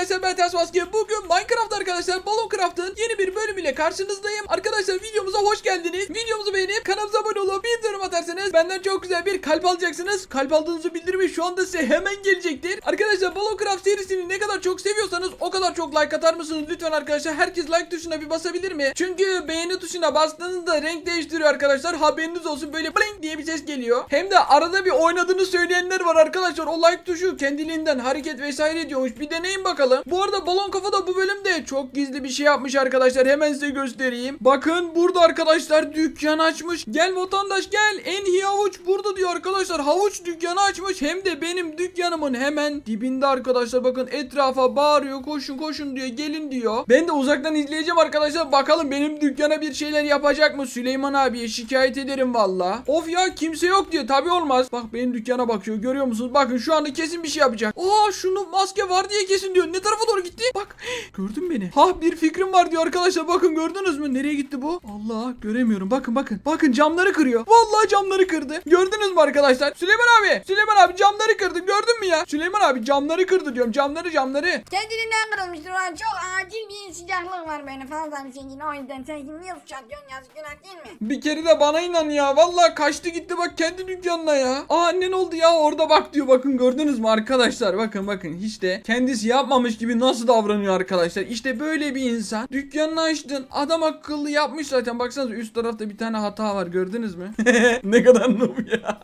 arkadaşlar ben Ters. Bugün Minecraft arkadaşlar Balon Craft'ın yeni bir bölümüyle karşınızdayım. Arkadaşlar videomuza hoş geldiniz. Videomuzu beğenip çok güzel bir kalp alacaksınız. Kalp aldığınızı bildirimi şu anda size hemen gelecektir. Arkadaşlar Balon Craft serisini ne kadar çok seviyorsanız o kadar çok like atar mısınız? Lütfen arkadaşlar herkes like tuşuna bir basabilir mi? Çünkü beğeni tuşuna bastığınızda renk değiştiriyor arkadaşlar. Haberiniz olsun böyle blink diye bir ses geliyor. Hem de arada bir oynadığını söyleyenler var arkadaşlar. O like tuşu kendiliğinden hareket vesaire ediyormuş. Bir deneyin bakalım. Bu arada Balon Kafa da bu bölümde çok gizli bir şey yapmış arkadaşlar. Hemen size göstereyim. Bakın burada arkadaşlar dükkan açmış. Gel vatandaş gel. En iyi havuç burada diyor arkadaşlar. Havuç dükkanı açmış. Hem de benim dükkanımın hemen dibinde arkadaşlar. Bakın etrafa bağırıyor. Koşun koşun diyor. Gelin diyor. Ben de uzaktan izleyeceğim arkadaşlar. Bakalım benim dükkana bir şeyler yapacak mı? Süleyman abiye şikayet ederim valla. Of ya kimse yok diyor. Tabi olmaz. Bak benim dükkana bakıyor. Görüyor musunuz? Bakın şu anda kesin bir şey yapacak. Aa şunu maske var diye kesin diyor. Ne tarafa doğru gitti? Bak gördün beni. Ha bir fikrim var diyor arkadaşlar. Bakın gördünüz mü? Nereye gitti bu? Allah göremiyorum. Bakın bakın. Bakın camları kırıyor. Vallahi camları kırdı. Gördünüz mü arkadaşlar? Süleyman abi. Süleyman abi camları kırdı. Gördün mü ya? Süleyman abi camları kırdı diyorum. Camları camları. Kendiliğinden kırılmıştır ulan çok acil bir sıcaklık var böyle fazla bir şekilde o yüzden sen şimdi niye sıçratıyorsun yazık günah değil mi? Bir kere de bana inan ya. Vallahi kaçtı gitti bak kendi dükkanına ya. Aa annen oldu ya orada bak diyor. Bakın gördünüz mü arkadaşlar? Bakın bakın hiç de kendisi yapmamış gibi nasıl davranıyor arkadaşlar. İşte böyle bir insan. Dükkanını açtın. Adam akıllı yapmış zaten. Baksanıza üst tarafta bir tane hata var gördünüz mü? ne kadar noob ya.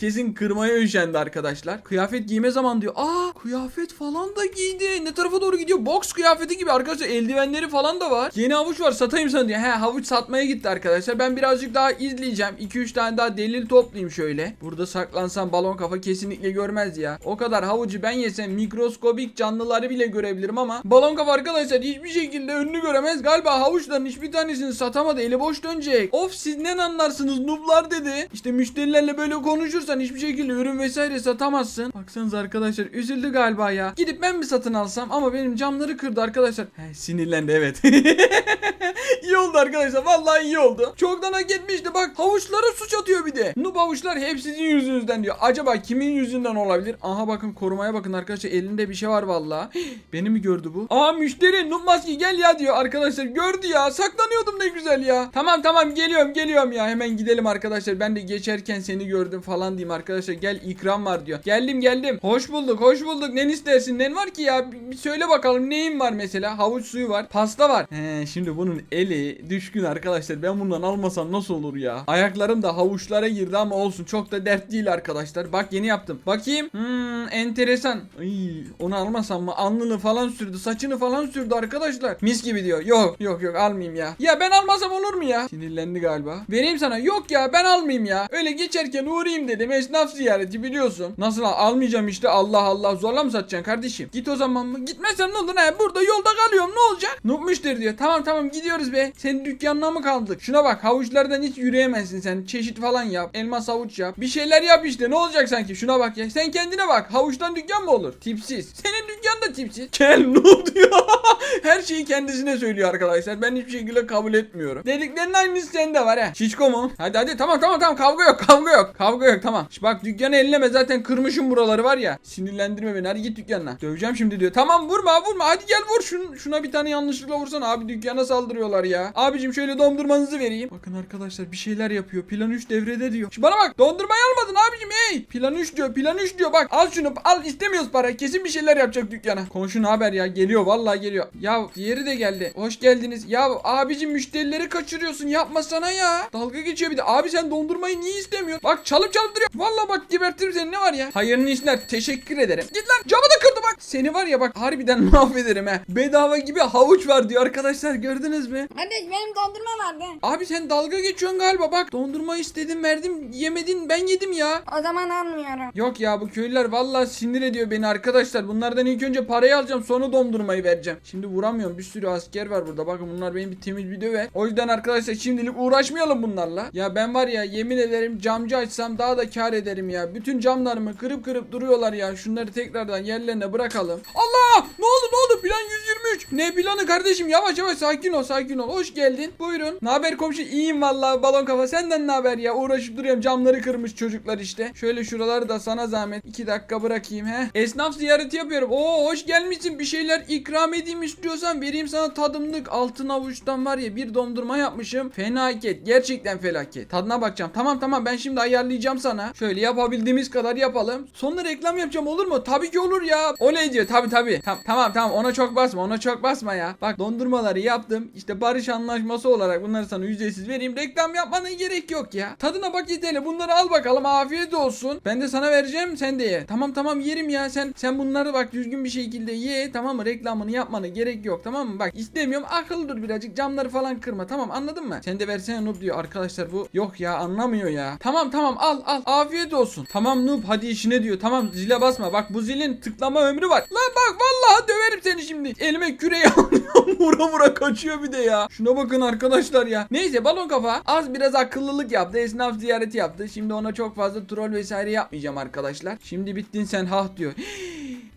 Kesin kırmaya üşendi arkadaşlar. Kıyafet giyme zaman diyor. Aa kıyafet falan da giydi. Ne tarafa doğru gidiyor? Box kıyafeti gibi arkadaşlar. Eldivenleri falan da var. Yeni havuç var satayım sana diyor. He havuç satmaya gitti arkadaşlar. Ben birazcık daha izleyeceğim. 2-3 tane daha delil toplayayım şöyle. Burada saklansam balon kafa kesinlikle görmez ya. O kadar havucu ben yesem mikroskobik canlıları bile görebilirim ama balon kafa arkadaşlar hiçbir şekilde önünü göremez. Galiba havuçların hiçbir tanesini satamadı. Eli boş dönecek. Of siz ne anlarsınız nublar dedi. İşte müşterilerle böyle konuşursan hiçbir şekilde ürün vesaire satamazsın. Baksanıza arkadaşlar üzüldü galiba ya. Gidip ben mi satın alsam ama benim camları kırdı arkadaşlar. He, sinirlendi evet. iyi oldu arkadaşlar. Vallahi iyi oldu. Çoktan hak etmişti. Bak havuçlara suç atıyor bir de. Noob havuçlar hep sizin yüzünüzden diyor. Acaba kimin yüzünden olabilir? Aha bakın korumaya bakın arkadaşlar. Elinde bir şey var vallahi. Beni mi gördü bu? Aa müşteri Noob maske gel ya diyor arkadaşlar. Gördü ya. Saklanıyordum ne güzel ya. Tamam tamam geliyorum geliyorum ya. Hemen gidelim arkadaşlar. Ben de geçerken seni gördüm falan diyeyim arkadaşlar. Gel ikram var diyor. Geldim geldim. Hoş bulduk hoş bulduk. Ne istersin? Ne var ki ya? Bir, söyle bakalım neyin var mesela? Havuç suyu var. Pasta var. He şimdi bunun eli düşkün arkadaşlar. Ben bundan almasam nasıl olur ya? Ayaklarım da havuçlara girdi ama olsun. Çok da dert değil arkadaşlar. Bak yeni yaptım. Bakayım. Hmm enteresan. Ay, onu almasam mı? Alnını falan sürdü. Saçını falan sürdü arkadaşlar. Mis gibi diyor. Yok yok yok almayayım ya. Ya ben almasam olur mu ya? Sinirlendi galiba. Vereyim sana. Yok ya ben almayayım ya. Öyle geçerken uğrayayım dedim. Esnaf ziyareti biliyorsun. Nasıl al- almayacağım işte. Allah Allah zorla mı satacaksın kardeşim? Git o zaman mı? Gitmezsem ne olur? He, burada yolda kalıyorum ne olacak? Nupmuştur diyor. Tamam tamam gidiyoruz be. Senin dükkanına mı kaldık? Şuna bak havuçlardan hiç yürüyemezsin sen. Çeşit falan yap. Elmas havuç yap. Bir şeyler yap işte. Ne olacak sanki? Şuna bak ya. Sen kendine bak. Havuçtan dükkan mı olur? Tipsiz. Senin dükkan da tipsiz. Kel noob diyor. Her şeyi kendisine söylüyor arkadaşlar. Ben hiçbir şekilde kabul etmiyorum. Dediklerinin aynısı sende var ha. Şişko mu? Hadi hadi tamam tamam tamam kavga yok kavga yok. Kavga yok tamam. Şş, bak dükkanı elleme zaten kırmışım buraları var ya. Sinirlendirme beni hadi git dükkanına. Döveceğim şimdi diyor. Tamam vurma vurma hadi gel vur şun, şuna bir tane yanlışlıkla vursan abi dükkana saldırıyorlar ya. Abicim şöyle dondurmanızı vereyim. Bakın arkadaşlar bir şeyler yapıyor. Plan 3 devrede diyor. Şş, bana bak dondurmayı almadın abicim hey. Plan 3 diyor plan 3 diyor bak al şunu al istemiyoruz para. Kesin bir şeyler yapacak dükkana. Komşu ne haber ya geliyor vallahi geliyor. Ya diğeri de geldi. Hoş geldiniz. Ya abicim müşterileri kaçırıyorsun yapmasana ya. Dalga geçiyor bir de. Abi sen dondurmayı niye istemiyorsun? Bak çalıp çalıp duruyor. Vallahi bak gebertirim seni ne var ya. Hayırlı işler. Teşekkür ederim. Git lan camı da kırdı bak. Seni var ya bak harbiden mahvederim he. Bedava gibi havuç var diyor arkadaşlar gördünüz? Kardeş benim dondurma vardı. Abi sen dalga geçiyorsun galiba bak. Dondurma istedim verdim yemedin ben yedim ya. O zaman almıyorum. Yok ya bu köylüler vallahi sinir ediyor beni arkadaşlar. Bunlardan ilk önce parayı alacağım sonra dondurmayı vereceğim. Şimdi vuramıyorum bir sürü asker var burada. Bakın bunlar benim bir temiz bir döver. O yüzden arkadaşlar şimdilik uğraşmayalım bunlarla. Ya ben var ya yemin ederim camcı açsam daha da kar ederim ya. Bütün camlarımı kırıp kırıp duruyorlar ya. Şunları tekrardan yerlerine bırakalım. Allah! Ne oldu ne oldu? Plan 3. Ne planı kardeşim? Yavaş yavaş sakin ol sakin ol. Hoş geldin. Buyurun. Ne haber komşu? İyiyim vallahi balon kafa. Senden ne haber ya? Uğraşıp duruyorum. Camları kırmış çocuklar işte. Şöyle şuraları da sana zahmet. 2 dakika bırakayım he. Esnaf ziyareti yapıyorum. Oo hoş gelmişsin. Bir şeyler ikram edeyim istiyorsan vereyim sana tadımlık. Altın avuçtan var ya bir dondurma yapmışım. Felaket. Gerçekten felaket. Tadına bakacağım. Tamam tamam ben şimdi ayarlayacağım sana. Şöyle yapabildiğimiz kadar yapalım. Sonra reklam yapacağım olur mu? Tabii ki olur ya. Oley diyor. Tabii tabii. Tam, tamam tamam ona çok basma. Ona çok basma ya. Bak dondurmaları yaptım. İşte barış anlaşması olarak bunları sana ücretsiz vereyim. Reklam yapmana gerek yok ya. Tadına bak yeterli. Bunları al bakalım. Afiyet olsun. Ben de sana vereceğim. Sen de ye. Tamam tamam yerim ya. Sen sen bunları bak düzgün bir şekilde ye. Tamam mı? Reklamını yapmana gerek yok. Tamam mı? Bak istemiyorum. Akıllı dur birazcık. Camları falan kırma. Tamam anladın mı? Sen de versene Noob diyor. Arkadaşlar bu yok ya anlamıyor ya. Tamam tamam al al. Afiyet olsun. Tamam Noob hadi işine diyor. Tamam zile basma. Bak bu zilin tıklama ömrü var. Lan bak vallahi döverim seni şimdi. Elime küreği alıyor. vura vura kaçıyor bir de ya. Şuna bakın arkadaşlar ya. Neyse balon kafa az biraz akıllılık yaptı. Esnaf ziyareti yaptı. Şimdi ona çok fazla troll vesaire yapmayacağım arkadaşlar. Şimdi bittin sen hah diyor.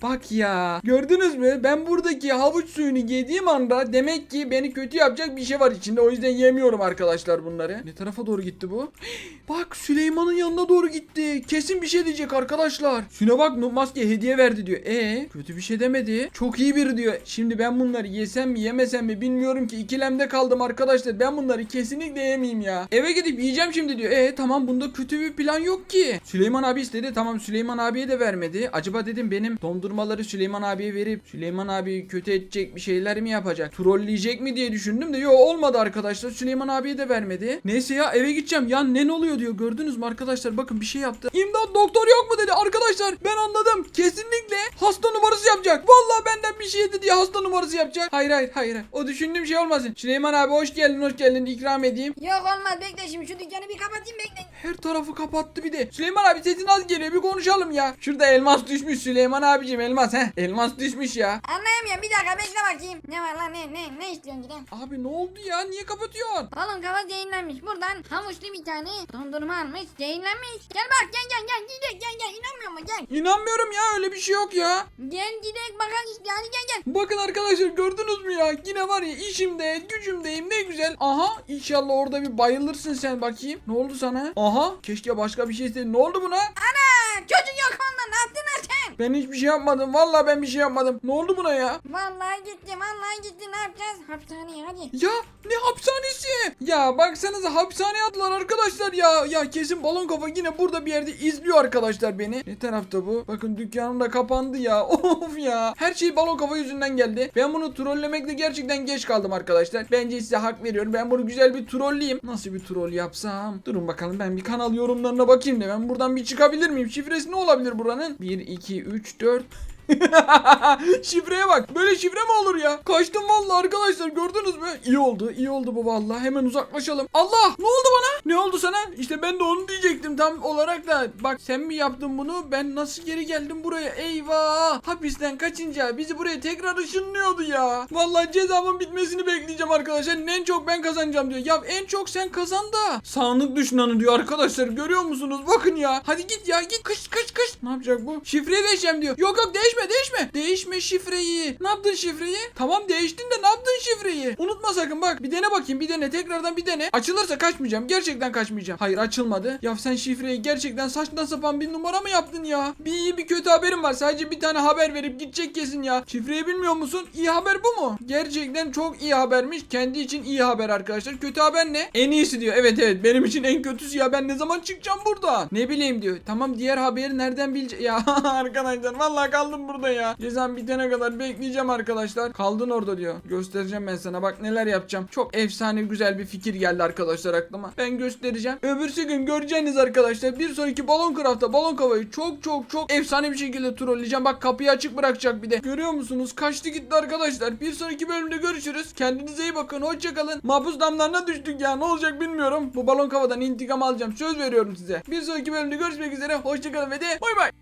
Bak ya. Gördünüz mü? Ben buradaki havuç suyunu yediğim anda demek ki beni kötü yapacak bir şey var içinde. O yüzden yemiyorum arkadaşlar bunları. Ne tarafa doğru gitti bu? Bak Süleyman'ın yanına doğru gitti. Kesin bir şey diyecek arkadaşlar. Şuna bak Maske hediye verdi diyor. E kötü bir şey demedi. Çok iyi biri diyor. Şimdi ben bunları yesem mi yemesem mi bilmiyorum ki. ikilemde kaldım arkadaşlar. Ben bunları kesinlikle yemeyeyim ya. Eve gidip yiyeceğim şimdi diyor. E tamam bunda kötü bir plan yok ki. Süleyman abi istedi. Tamam Süleyman abiye de vermedi. Acaba dedim benim dondurmaları Süleyman abiye verip Süleyman abi kötü edecek bir şeyler mi yapacak? Trolleyecek mi diye düşündüm de yo olmadı arkadaşlar. Süleyman abiye de vermedi. Neyse ya eve gideceğim. Ya ne oluyor diyor. Gördünüz mü arkadaşlar? Bakın bir şey yaptı. İmdat doktor yok mu dedi. Arkadaşlar ben anladım. Kesinlikle hasta numarası yapacak. Vallahi benden bir şey yedi diye hasta numarası yapacak. Hayır hayır hayır. hayır. O düşündüğüm şey olmasın. Süleyman abi hoş geldin hoş geldin. İkram edeyim. Yok olmaz bekle şimdi şu dükkanı bir kapatayım bekle. Her tarafı kapattı bir de. Süleyman abi sesin az geliyor bir konuşalım ya. Şurada elmas düşmüş Süleyman abicim elmas he. Elmas düşmüş ya. Anlayamıyorum bir dakika bekle bakayım. Ne var lan ne ne ne istiyorsun giden? Abi ne oldu ya niye kapatıyorsun? Oğlum kafa zehirlenmiş. Buradan havuçlu bir tane dondurma almış. Zehirlenmiş. Gel bak gel gel gel gidek gel gel inanmıyor musun gel. İnanmıyorum ya öyle bir şey yok ya. Gel gidek bakalım işte hadi gel gel. Bakın arkadaşlar gördünüz mü ya? Yine var ya işimde gücümdeyim ne güzel. Aha inşallah orada bir bayılırsın sen bakayım. Ne oldu sana? Aha keşke başka bir şey istedim. Ne oldu buna? Ana çocuk yok ondan lan sen? Ben hiçbir şey yapmadım. Vallahi ben bir şey yapmadım. Ne oldu buna ya? Vallahi gitti vallahi gitti ne yapacağız? Hapishaneye hadi. Ya ne hapishanesi? Ya baksanıza hapishaneye attılar arkadaşlar ya. Ya kesin balon kafa yine burada bir yerde izliyor arkadaşlar beni. Ne tarafta bu? Bakın dükkanım da kapandı ya. Of ya. Her şey balon kafa yüzünden geldi. Ben bunu trollemekle gerçekten geç kaldım arkadaşlar. Bence size hak veriyorum. Ben bunu güzel bir trolleyeyim. Nasıl bir troll yapsam? Durun bakalım ben bir kanal yorumlarına bakayım da ben buradan bir çıkabilir miyim? Şifresi ne olabilir buranın? 1, 2, 3, 4... Şifreye bak. Böyle şifre mi olur ya? Kaçtım vallahi arkadaşlar gördünüz mü? İyi oldu. iyi oldu bu vallahi. Hemen uzaklaşalım. Allah! Ne oldu bana? Ne oldu sana? İşte ben de onu diyecektim tam olarak da. Bak sen mi yaptın bunu? Ben nasıl geri geldim buraya? Eyvah! Hapisten kaçınca bizi buraya tekrar ışınlıyordu ya. Vallahi cezamın bitmesini bekleyeceğim arkadaşlar. En çok ben kazanacağım diyor. Ya en çok sen kazan da. Sağlık düşmanı diyor arkadaşlar. Görüyor musunuz? Bakın ya. Hadi git ya git. Kış kış kış. Ne yapacak bu? Şifreyi değişeceğim diyor. Yok yok değişme değişme. Değişme şifreyi. Ne yaptın şifreyi? Tamam değiştin de ne yaptın şifreyi? Unutma sakın bak. Bir dene bakayım bir dene. Tekrardan bir dene. Açılırsa kaçmayacağım. Gerçekten kaçmayacağım. Hayır açılmadı. Ya sen şifreyi gerçekten saçma sapan bir numara mı yaptın ya? Bir iyi bir kötü haberim var. Sadece bir tane haber verip gidecek kesin ya. Şifreyi bilmiyor musun? İyi haber bu mu? Gerçekten çok iyi habermiş. Kendi için iyi haber arkadaşlar. Kötü haber ne? En iyisi diyor. Evet evet benim için en kötüsü ya. Ben ne zaman çıkacağım buradan? Ne bileyim diyor. Tamam diğer haberi nereden bileceğim? Ya arkadaşlar vallahi kaldım burada ya. Cezam bitene kadar bekleyeceğim arkadaşlar. Kaldın orada diyor. Göstereceğim ben sana. Bak neler yapacağım. Çok efsane güzel bir fikir geldi arkadaşlar aklıma. Ben göstereceğim. Öbürsü gün göreceğiniz arkadaşlar. Bir sonraki balon craft'ta balon kavayı çok çok çok efsane bir şekilde trolleyeceğim. Bak kapıyı açık bırakacak bir de. Görüyor musunuz? Kaçtı gitti arkadaşlar. Bir sonraki bölümde görüşürüz. Kendinize iyi bakın. Hoşçakalın. Mahpus damlarına düştük ya. Ne olacak bilmiyorum. Bu balon kavadan intikam alacağım. Söz veriyorum size. Bir sonraki bölümde görüşmek üzere. Hoşçakalın ve de bay bay.